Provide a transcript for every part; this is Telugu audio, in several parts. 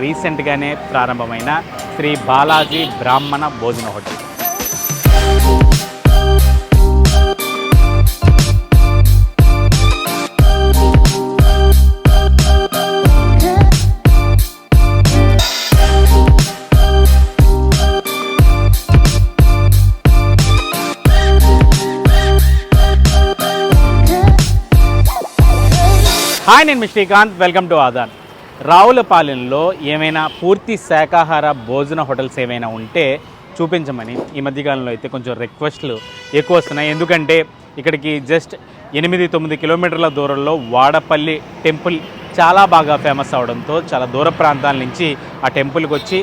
రీసెంట్గానే ప్రారంభమైన శ్రీ బాలాజీ బ్రాహ్మణ భోజన హోటల్ హాయ్ నేను మీ శ్రీకాంత్. వెల్కమ్ టు ఆదాన్. రావులపాలెంలో ఏమైనా పూర్తి శాకాహార భోజన హోటల్స్ ఏమైనా ఉంటే చూపించమని ఈ మధ్యకాలంలో అయితే కొంచెం రిక్వెస్ట్లు ఎక్కువ వస్తున్నాయి. ఎందుకంటే ఇక్కడికి జస్ట్ ఎనిమిది తొమ్మిది కిలోమీటర్ల దూరంలో వాడపల్లి టెంపుల్ చాలా బాగా ఫేమస్ అవడంతో చాలా దూర ప్రాంతాల నుంచి ఆ టెంపుల్కి వచ్చి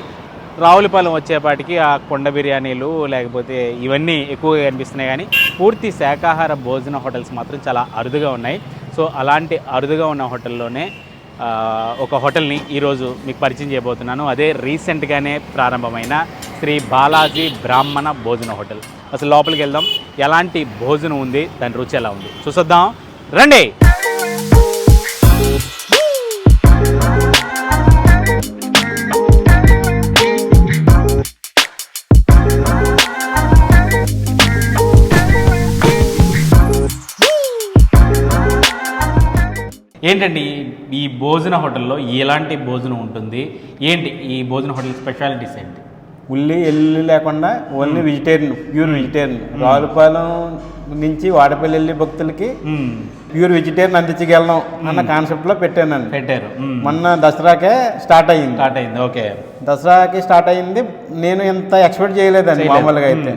రావులపాలెం వచ్చేపాటికి ఆ కొండ బిర్యానీలు లేకపోతే ఇవన్నీ ఎక్కువగా కనిపిస్తున్నాయి. కానీ పూర్తి శాకాహార భోజన హోటల్స్ మాత్రం చాలా అరుదుగా ఉన్నాయి. సో అలాంటి అరుదుగా ఉన్న హోటల్లోనే ఒక హోటల్ని ఈరోజు మీకు పరిచయం చేయబోతున్నాను. అదే రీసెంట్గానే ప్రారంభమైన శ్రీ బాలాజీ బ్రాహ్మణ భోజన హోటల్. అసలు లోపలికి వెళ్దాం. ఎలాంటి భోజనం ఉంది? దాని రుచి ఎలా ఉంది? చూసొద్దాం. రండి! ఏంటండి ఈ భోజన హోటల్లో ఎలాంటి భోజనం ఉంటుంది? ఏంటి ఈ భోజన హోటల్ స్పెషాలిటీస్ ఏంటి? ఉల్లి ఎల్లు లేకుండా only vegetarian pure vegetarian. Ravulapalem నుంచి వాడపల్లి వెళ్ళి భక్తులకి. ప్యూర్ వెజిటేరియన్ అందించగలం అన్న కాన్సెప్ట్లో పెట్టానండి పెట్టారు. మొన్న దసరాకే స్టార్ట్ అయ్యింది. స్టార్ట్ అయింది ఓకే. దసరాకి స్టార్ట్ అయింది నేను ఇంత ఎక్స్పెక్ట్ చేయలేదండి చేయలేదు. మామూలుగా అయితే.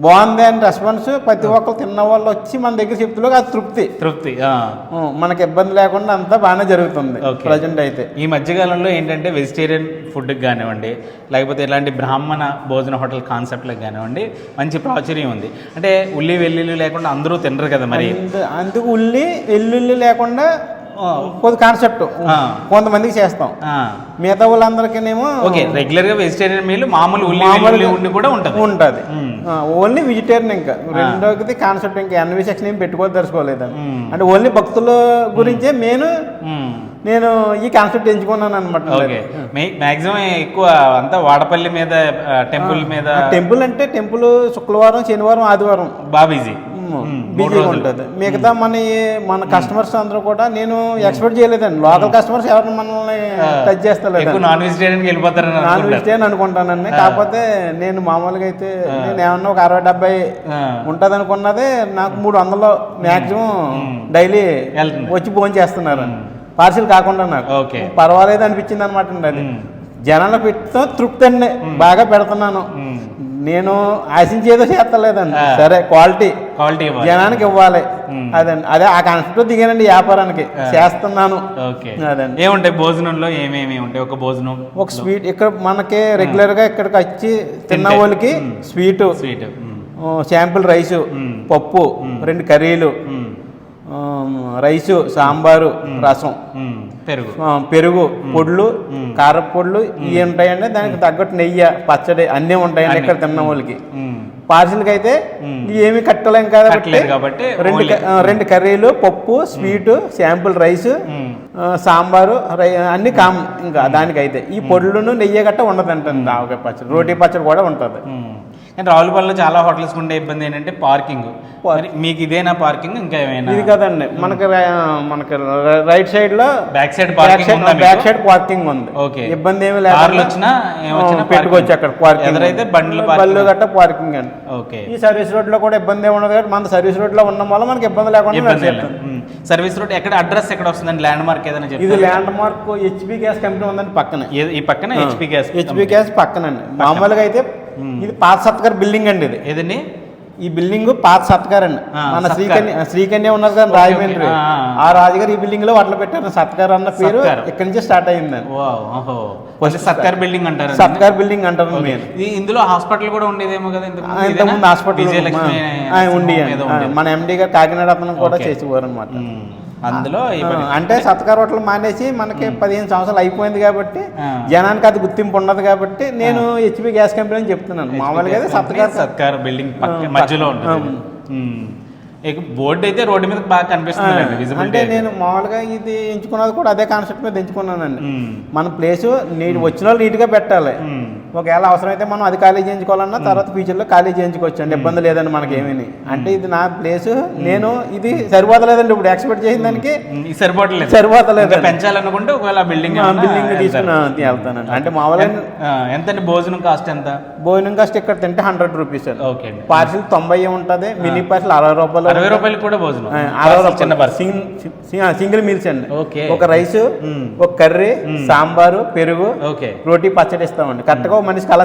బాగుంది అని రెస్పాన్స్ ప్రతి ఒక్కరు తిన్న వాళ్ళు వచ్చి మన దగ్గర చెప్తులో అది తృప్తి. తృప్తి మనకి ఇబ్బంది లేకుండా అంతా బాగానే జరుగుతుంది. ప్రజెంట్ అయితే. ఈ మధ్యకాలంలో ఏంటంటే వెజిటేరియన్ ఫుడ్కి కానివ్వండి లేకపోతే ఇలాంటి బ్రాహ్మణ భోజన హోటల్ కాన్సెప్ట్లకు కానివ్వండి మంచి ప్రాచుర్యం ఉంది. అంటే ఉల్లి వెల్లుల్లి లేకుండా అందరూ తినరు కదా మరి. అందు- అందుకు ఉల్లి వెల్లుల్లి లేకుండా కొద్ది కాన్సెప్ట్. కొంతమందికి చేస్తాం. మిగతా వాళ్ళందరికీనేమో ఓకే రెగ్యులర్గా వెజిటేరియన్ మీల్ మామూలు ఉల్లి ఉండి కూడా ఉంటుంది. ఉంటుంది. ఓన్లీ వెజిటేరియన్ ఇంకా. రెండోది కాన్సెప్ట్ ఇంకా. ఎన్వి సెక్షన్ ఏం పెట్టుకోవాలి తెలుసుకోలేదండి మ్మ్. అంటే ఓన్లీ భక్తుల గురించే నేను. నేను ఈ కాన్సెప్ట్ ఎంచుకున్నాను అనమాట ఓకే. మ్యాక్సిమం ఎక్కువ అంతా వాడపల్లి మీద టెంపుల్ మీద టెంపుల్ అంటే టెంపుల్ శుక్రవారం శనివారం ఆదివారం. బాగా బిజీ బిజీగా ఉంటుంది. మిగతా మన ఈ- మన కస్టమర్స్ అందరూ కూడా నేను ఎక్స్పెక్ట్ చేయలేదండి. లోకల్ కస్టమర్స్ ఎవరిని మనల్ని టచ్ చేస్తలేదు నాన్ వెజిటేరియన్కి నాన్ వెజిటేరియన్ అనుకుంటానండి. కాకపోతే నేను మామూలుగా అయితే నేను ఏమన్నా ఒక అరవై డెబ్బై. ఉంటుంది అనుకున్నదే నాకు మూడు వందలు మ్యాక్సిమం డైలీ. వచ్చి ఫోన్ చేస్తున్నారు పార్సిల్ కాకుండా నాకు. పర్వాలేదు అనిపించింది అనమాట అండి అది. జనాలు పెడుతూ తృప్తి అండి. బాగా పెడుతున్నాను. నేను ఆశించేదో చేస్తలేదండి. సరే క్వాలిటీ. క్వాలిటీ జనానికి ఇవ్వాలి. అదండి. అదే ఆ కాన్సెప్ట్ దిగానండి వ్యాపారానికి. చేస్తున్నాను. అదండి. ఏముంటాయి భోజనంలో? ఏమేమి ఉంటాయి? ఒక భోజనం? ఒక స్వీట్. ఇక్కడ మనకి రెగ్యులర్గా ఇక్కడికి వచ్చి తిన్న. వాళ్ళకి స్వీట్. స్వీట్. Sample rice. పప్పు రెండు కర్రీలు. రైసు సాంబారు రసం. పెరుగు. పెరుగు పొడులు కారపు పొడులు ఇవి ఉంటాయండి. దానికి తగ్గట్టు నెయ్యి పచ్చడి అన్నీ ఉంటాయండి ఇక్కడ తిన్న వాళ్ళకి. పార్సిల్కి అయితే. ఏమి కట్టలేం కాబట్టి రెండు రెండు కర్రీలు పప్పు స్వీట్ శాంపుల్ రైస్ సాంబారు అన్ని కామ్ ఇంకా దానికైతే. ఈ పొడులను నెయ్యి గట్ట ఉండదంటండి ఆవకాయ పచ్చడి. రోటీ పచ్చడి కూడా ఉంటుంది. కానీ రావులపల్లిలో చాలా హోటల్స్ ఉండే ఇబ్బంది ఏంటంటే పార్కింగ్. మరి మీకు ఇదేనా పార్కింగ్? ఇంకా ఏమైనా? ఇది కదండి. మనకి మనకి రైట్ సైడ్లో back side back parking side back parking ఉంది. ఓకే. ఇబ్బంది ఏమి కార్లు లేదు వచ్చినా ఏమొచ్చినా పెట్టుకోవచ్చు అక్కడ పార్కింగ్ ఎదురైతే బండ్లు బళ్ళు గట్ట పార్కింగ్ అండి. ఓకే. ఈ సర్వీస్ రోడ్లో కూడా ఇబ్బంది ఏమి ఉండదు కాబట్టి మన సర్వీస్ రోడ్లో ఉండడం వల్ల మనకి ఇబ్బంది లేకుండా. సర్వీస్ రోడ్ ఎక్కడ అడ్రస్ ఎక్కడ వస్తుందండి? ల్యాండ్ మార్క్ ఏదైనా ఇది చెప్తారా? Land mark HP gas company ఉందండి పక్కనే. ఈ పక్కన హెచ్పి గ్యాస్ హెచ్పి గ్యాస్ పక్కనండి. మామూలుగా అయితే ఇది పాత సత్కార్ బిల్డింగ్ అండి ఇది ఏదండి ఈ బిల్డింగ్ పాత సత్కార్ అండి మన. శ్రీకన్య శ్రీకన్య ఉన్నది కదా రాజమండ్రి. ఆ, రాజుగారు ఈ బిల్డింగ్లో అట్లా పెట్టారు సత్కార్ అన్న పేరు. ఇక్కడి నుంచి స్టార్ట్ అయిందండి ఫస్ట్ సత్కార్ బిల్డింగ్ అంటారు సత్కార్ బిల్డింగ్ అంటారు ఇందులో హాస్పిటల్ కూడా ఉండేదేమో కదా ఇంతకు ముందు? ఇంతకుముందు? హాస్పిటల్ ఉండి. మన ఎండి గారు కాకినాడ అతను కూడా. చేసేవారు అనమాట. అందులో అంటే సత్కార్ హోటల్ మానేసి మనకి పదిహేను సంవత్సరాలు అయిపోయింది కాబట్టి. జనానికి అది గుర్తింపు ఉండదు కాబట్టి నేను హెచ్పి గ్యాస్ కంపెనీ అని చెప్తున్నాను. మామూలుగా సత్కార్ సత్కార్ బిల్డింగ్ మధ్యలో ఉంటుంది. బోర్డు అయితే రోడ్డు మీద బాగా కనిపిస్తుంది అంటే నేను మామూలుగా ఇది ఎంచుకున్నది కూడా అదే కాన్సెప్ట్ మీద ఎంచుకున్నానండి. మన ప్లేస్ నీట్ వచ్చిన వాళ్ళు నీట్గా పెట్టాలి. ఒకవేళ అవసరమైతే మనం అది ఖాళీ చేయించుకోవాలన్నా తర్వాత ఫ్యూచర్లో ఖాళీ చేయించుకోవచ్చు అండి ఇబ్బంది లేదండి మనకి ఏమీ. అంటే ఇది నా ప్లేస్ నేను ఇది సరిపోతలేదండి ఇప్పుడు ఎక్స్పెక్ట్ చేసిన దానికి. సరిపోవట్లేదు సరిపోతలేదు పెంచాలనుకుంటే ఒకవేళ బిల్డింగ్ బిల్డింగ్ తీసుకుని వెళ్తానండి. అంటే మామూలుగా ఎంత అండి భోజనం కాస్ట్ ఎంత? భోజనం కాస్ట్ ఇక్కడ తింటే హండ్రెడ్ రూపీస్ ఓకే పార్సిల్ తొంభై ఉంటుంది మినీ పార్సిల్ అరవై రూపాయలు అరవై రూపాయలకి కూడా భోజనం. అరవై రూపాయలు. సింగిల్ మీల్స్ అండి. ఓకే ఒక రైస్. ఒక కర్రీ సాంబారు పెరుగు ఓకే రోటీ పచ్చడి ఇస్తామండి. కరెక్ట్గా మనిషికి అలా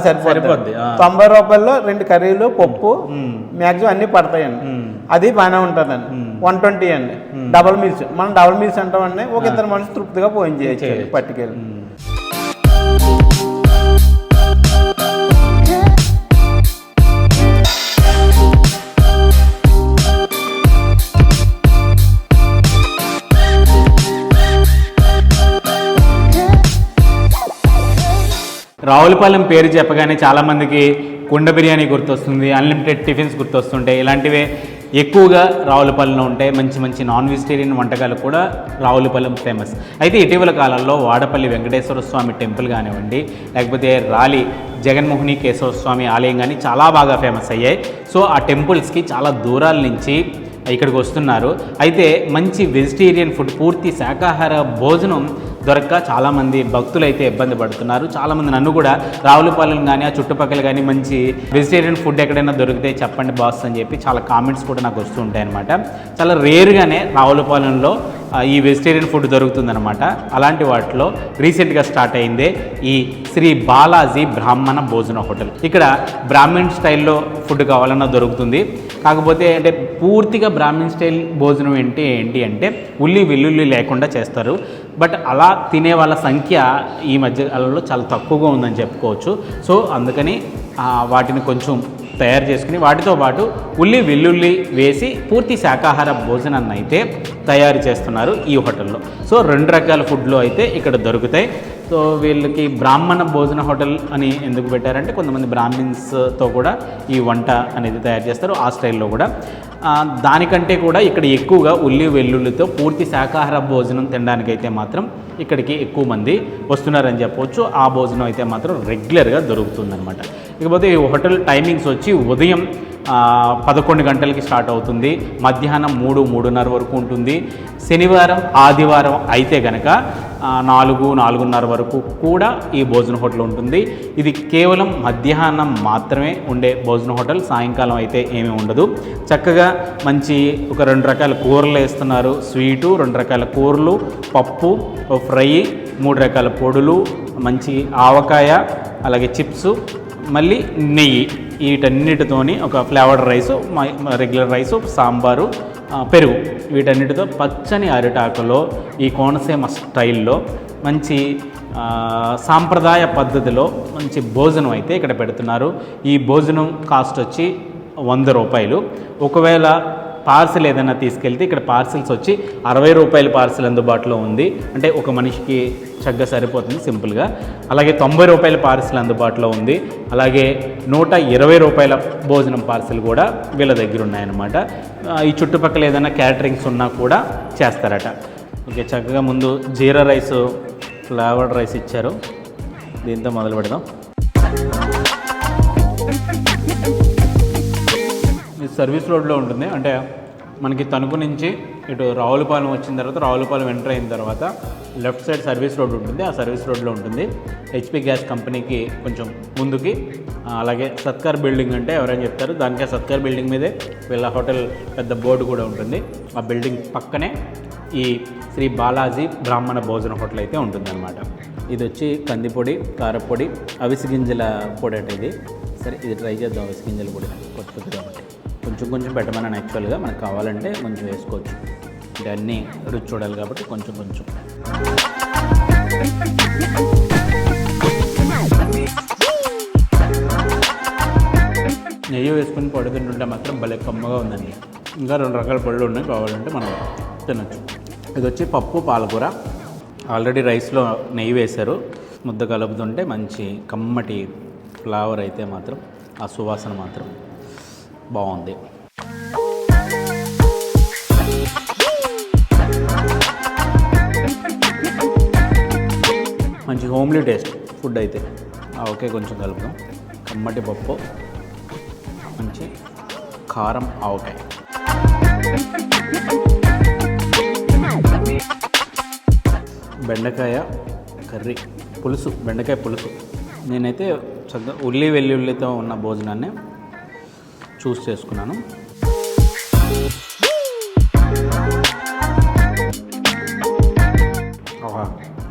ఆ. తొంభై రూపాయల్లో రెండు కర్రీలు పప్పు. మ్యాక్సిమం అన్ని పడతాయండి. అది బాగానే ఉంటుందండి. వన్ ట్వంటీ అండి. Double meals. మనం డబల్ మీల్స్ అంటామండి ఒక ఇద్దరు మనిషి తృప్తిగా భోజనం చేయొచ్చు చేయొచ్చు. పట్టుకెళ్ళి. రావులపాలెం పేరు చెప్పగానే చాలామందికి కుండ బిర్యానీ గుర్తొస్తుంది అన్లిమిటెడ్ టిఫిన్స్ గుర్తొస్తుంటాయి. ఇలాంటివే ఎక్కువగా రావులపాలెంలో ఉంటాయి. మంచి మంచి నాన్ వెజిటేరియన్ వంటకాలు కూడా రావులపాలెం ఫేమస్ అయితే ఇటీవల కాలంలో వాడపల్లి వెంకటేశ్వర స్వామి టెంపుల్ కానివ్వండి లేకపోతే రాలి జగన్మోహిని కేశవ స్వామి ఆలయం కానీ చాలా బాగా ఫేమస్ అయ్యాయి. సో ఆ టెంపుల్స్కి చాలా దూరాల నుంచి ఇక్కడికి వస్తున్నారు. అయితే మంచి వెజిటేరియన్ ఫుడ్ పూర్తి శాకాహార భోజనం దొరక్క చాలామంది భక్తులు అయితే ఇబ్బంది పడుతున్నారు. చాలామంది నన్ను కూడా రావులపాలెం కానీ ఆ చుట్టుపక్కల కానీ మంచి వెజిటేరియన్ ఫుడ్ ఎక్కడైనా దొరికితే చెప్పండి బాస్ అని చెప్పి చాలా కామెంట్స్ కూడా నాకు వస్తూ ఉంటాయి అనమాట చాలా రేర్గానే రావులపాలెంలో ఈ వెజిటేరియన్ ఫుడ్ దొరుకుతుందన్నమాట. అలాంటి వాటిలో రీసెంట్గా స్టార్ట్ అయిందే ఈ శ్రీ బాలాజీ బ్రాహ్మణ భోజన హోటల్. ఇక్కడ బ్రాహ్మణ్ స్టైల్లో ఫుడ్ కావాలన్నా దొరుకుతుంది. కాకపోతే అంటే పూర్తిగా బ్రాహ్మణ్ స్టైల్ భోజనం ఏంటి ఏంటి అంటే ఉల్లి వెల్లుల్లి లేకుండా చేస్తారు. బట్ అలా తినే వాళ్ళ సంఖ్య ఈ మధ్య కాలంలో చాలా తక్కువగా ఉందని చెప్పుకోవచ్చు. సో అందుకని వాటిని కొంచెం తయారు చేసుకుని వాటితో పాటు ఉల్లి వెల్లుల్లి వేసి పూర్తి శాకాహార భోజనాన్ని అయితే తయారు చేస్తున్నారు ఈ హోటల్లో. సో రెండు రకాల ఫుడ్లు అయితే ఇక్కడ దొరుకుతాయి. సో వీళ్ళకి బ్రాహ్మణ భోజన హోటల్ అని ఎందుకు పెట్టారంటే కొంతమంది బ్రాహ్మిన్స్తో కూడా ఈ వంట అనేది తయారు చేస్తారు ఆ స్టైల్లో కూడా. దానికంటే కూడా ఇక్కడ ఎక్కువగా ఉల్లి వెల్లుల్లితో పూర్తి శాకాహార భోజనం తినడానికైతే మాత్రం ఇక్కడికి ఎక్కువ మంది వస్తున్నారని చెప్పవచ్చు ఆ భోజనం అయితే మాత్రం రెగ్యులర్గా దొరుకుతుందనమాట ఇకపోతే ఈ హోటల్ టైమింగ్స్ వచ్చి ఉదయం పదకొండు గంటలకి స్టార్ట్ అవుతుంది. మధ్యాహ్నం మూడు మూడున్నర వరకు ఉంటుంది. శనివారం ఆదివారం అయితే గనక నాలుగు నాలుగున్నర వరకు కూడా ఈ భోజన హోటల్ ఉంటుంది. ఇది కేవలం మధ్యాహ్నం మాత్రమే ఉండే భోజన హోటల్ సాయంకాలం అయితే ఏమీ ఉండదు. చక్కగా మంచి ఒక రెండు రకాల కూరలు వేస్తున్నారు. స్వీటు రెండు రకాల కూరలు పప్పు ఫ్రై మూడు రకాల పొడులు మంచి ఆవకాయ అలాగే చిప్స్ మళ్ళీ నెయ్యి. వీటన్నిటితోని ఒక flavoured rice regular rice sambar పెరుగు. వీటన్నిటితో పచ్చని అరిటాకులో ఈ కోనసీమ స్టైల్లో మంచి సాంప్రదాయ పద్ధతిలో మంచి భోజనం అయితే ఇక్కడ పెడుతున్నారు. ఈ భోజనం కాస్ట్ వచ్చి వంద రూపాయలు. ఒకవేళ పార్సిల్ ఏదైనా తీసుకెళ్తే ఇక్కడ పార్సిల్స్ వచ్చి అరవై రూపాయల పార్సిల్ అందుబాటులో ఉంది. అంటే ఒక మనిషికి చక్కగా సరిపోతుంది సింపుల్గా. అలాగే తొంభై రూపాయల పార్సిల్ అందుబాటులో ఉంది. అలాగే నూట ఇరవై రూపాయల భోజనం పార్సిల్ కూడా వీళ్ళ దగ్గర ఉన్నాయన్నమాట. ఈ చుట్టుపక్కల ఏదైనా క్యాటరింగ్స్ ఉన్నా కూడా చేస్తారట. ఓకే చక్కగా ముందు జీరా రైస్ ఫ్లేవర్డ్ రైస్ ఇచ్చారు. దీంతో మొదలు పెడదాం. ఇది సర్వీస్ రోడ్లో ఉంటుంది. అంటే మనకి తణుకు నుంచి ఇటు రావులపాలెం వచ్చిన తర్వాత రావులపాలెం ఎంటర్ అయిన తర్వాత లెఫ్ట్ సైడ్ సర్వీస్ రోడ్ ఉంటుంది. ఆ సర్వీస్ రోడ్లో ఉంటుంది. హెచ్పి గ్యాస్ కంపెనీకి కొంచెం ముందుకి అలాగే సత్కార్ బిల్డింగ్ అంటే ఎవరైనా చెప్తారు. దానికే సత్కార్ బిల్డింగ్ మీదే వీళ్ళ హోటల్ పెద్ద బోర్డు కూడా ఉంటుంది. ఆ బిల్డింగ్ పక్కనే ఈ శ్రీ బాలాజీ బ్రాహ్మణ భోజన హోటల్ అయితే ఉంటుందన్నమాట. ఇది వచ్చి కందిపొడి కారపొడి అవిసి గింజల పొడి అంటే ఇది. సరే ఇది ట్రై చేద్దాం అవిసి గింజల పొడి. కొత్త కాబట్టి. కొంచెం కొంచెం పెట్టమని యాక్చువల్గా. మనకు కావాలంటే కొంచెం వేసుకోవచ్చు. అంటే అన్నీ రుచి చూడాలి కాబట్టి కొంచెం కొంచెం. నెయ్యి వేసుకుని పొడి తింటుంటే మాత్రం భలే కమ్మగా ఉందండి. ఇంకా రెండు రకాల పళ్ళు ఉన్నాయి. కావాలంటే మనం తినచ్చు. ఇది వచ్చి పప్పు పాలకూర. ఆల్రెడీ రైస్లో నెయ్యి వేశారు. ముద్ద కలుపుతుంటే మంచి కమ్మటి ఫ్లేవర్ అయితే మాత్రం ఆ సువాసన మాత్రం. బాగుంది మంచి హోమ్లీ టేస్ట్ ఫుడ్ అయితే. ఓకే కొంచెం కలుపుదాం. కమ్మటి పప్పు మంచి కారం ఆవకాయ. బెండకాయ కర్రీ పులుసు బెండకాయ పులుసు. నేనైతే చక్కగా ఉల్లి వెల్లుల్లితో ఉన్న భోజనాన్ని చూస్ చేసుకున్నాను.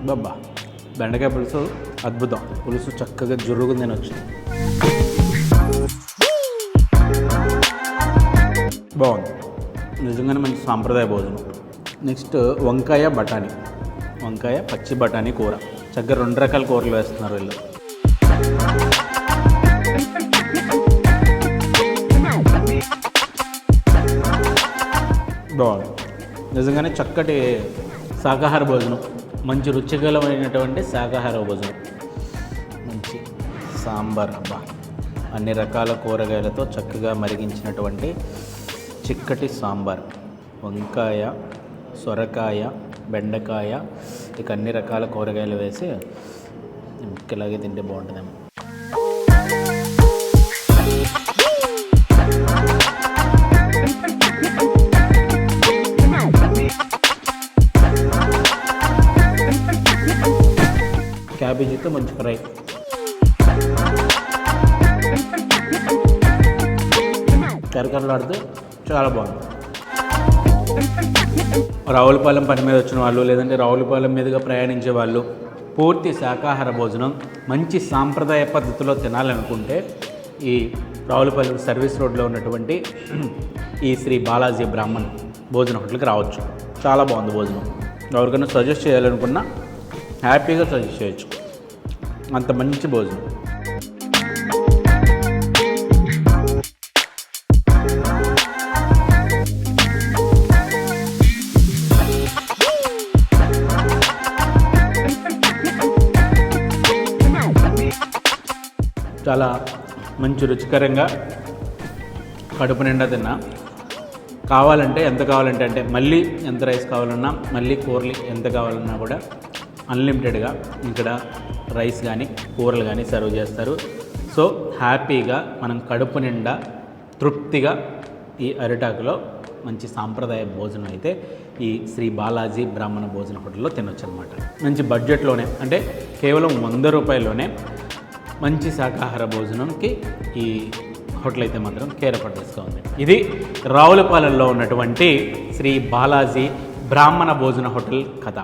బాబా బెండకాయ పులుసు అద్భుతం. పులుసు చక్కగా జురుగుందని వచ్చింది బాగుంది. నిజంగానే మంచి సాంప్రదాయ భోజనం. నెక్స్ట్ వంకాయ బఠానీ. వంకాయ పచ్చి బఠానీ కూర. చక్కగా రెండు రకాల కూరలు వేస్తున్నారు వీళ్ళు. నిజంగానే చక్కటి శాకాహార భోజనం. మంచి రుచికరమైనటువంటి శాకాహార భోజనం. మంచి సాంబార్ అబ్బా. అన్ని రకాల కూరగాయలతో చక్కగా మరిగించినటువంటి చిక్కటి సాంబార్. వంకాయ సొరకాయ బెండకాయ ఇక అన్ని రకాల కూరగాయలు వేసి ఇలాగే తింటే బాగుంటుందేమో. క్యాబేజీతో మంచి ఫ్రై. కరకరలాడుతూ చాలా బాగుంది. రావులపాలెం పని మీద వచ్చిన వాళ్ళు లేదంటే రావులపాలెం మీదుగా ప్రయాణించే వాళ్ళు పూర్తి శాకాహార భోజనం మంచి సాంప్రదాయ పద్ధతిలో తినాలనుకుంటే ఈ రావులపాలెం సర్వీస్ రోడ్లో ఉన్నటువంటి ఈ శ్రీ బాలాజీ బ్రాహ్మణ్ భోజన హోటల్కి రావచ్చు. చాలా బాగుంది భోజనం. ఎవరికైనా సజెస్ట్ చేయాలనుకున్నా హ్యాపీగా సజెస్ట్ చేయొచ్చు. అంత మంచి భోజనం. చాలా మంచి రుచికరంగా కడుపు నిండా తిన్నా. కావాలంటే ఎంత కావాలంటే అంటే మళ్ళీ ఎంత రైస్ కావాలన్నా మళ్ళీ కూరలు ఎంత కావాలన్నా కూడా అన్లిమిటెడ్గా ఇక్కడ రైస్ కానీ కూరలు కానీ సర్వ్ చేస్తారు. సో హ్యాపీగా మనం కడుపు నిండా తృప్తిగా ఈ అరిటాకులో మంచి సాంప్రదాయ భోజనం అయితే ఈ శ్రీ బాలాజీ బ్రాహ్మణ భోజన హోటల్లో తినొచ్చు అనమాట మంచి బడ్జెట్లోనే అంటే కేవలం వంద రూపాయల్లోనే మంచి శాకాహార భోజనంకి ఈ హోటల్ అయితే మాత్రం కేరపడ్డస్గా ఉంది ఇది రావులపాలెంలో ఉన్నటువంటి శ్రీ బాలాజీ బ్రాహ్మణ భోజన హోటల్ కథ.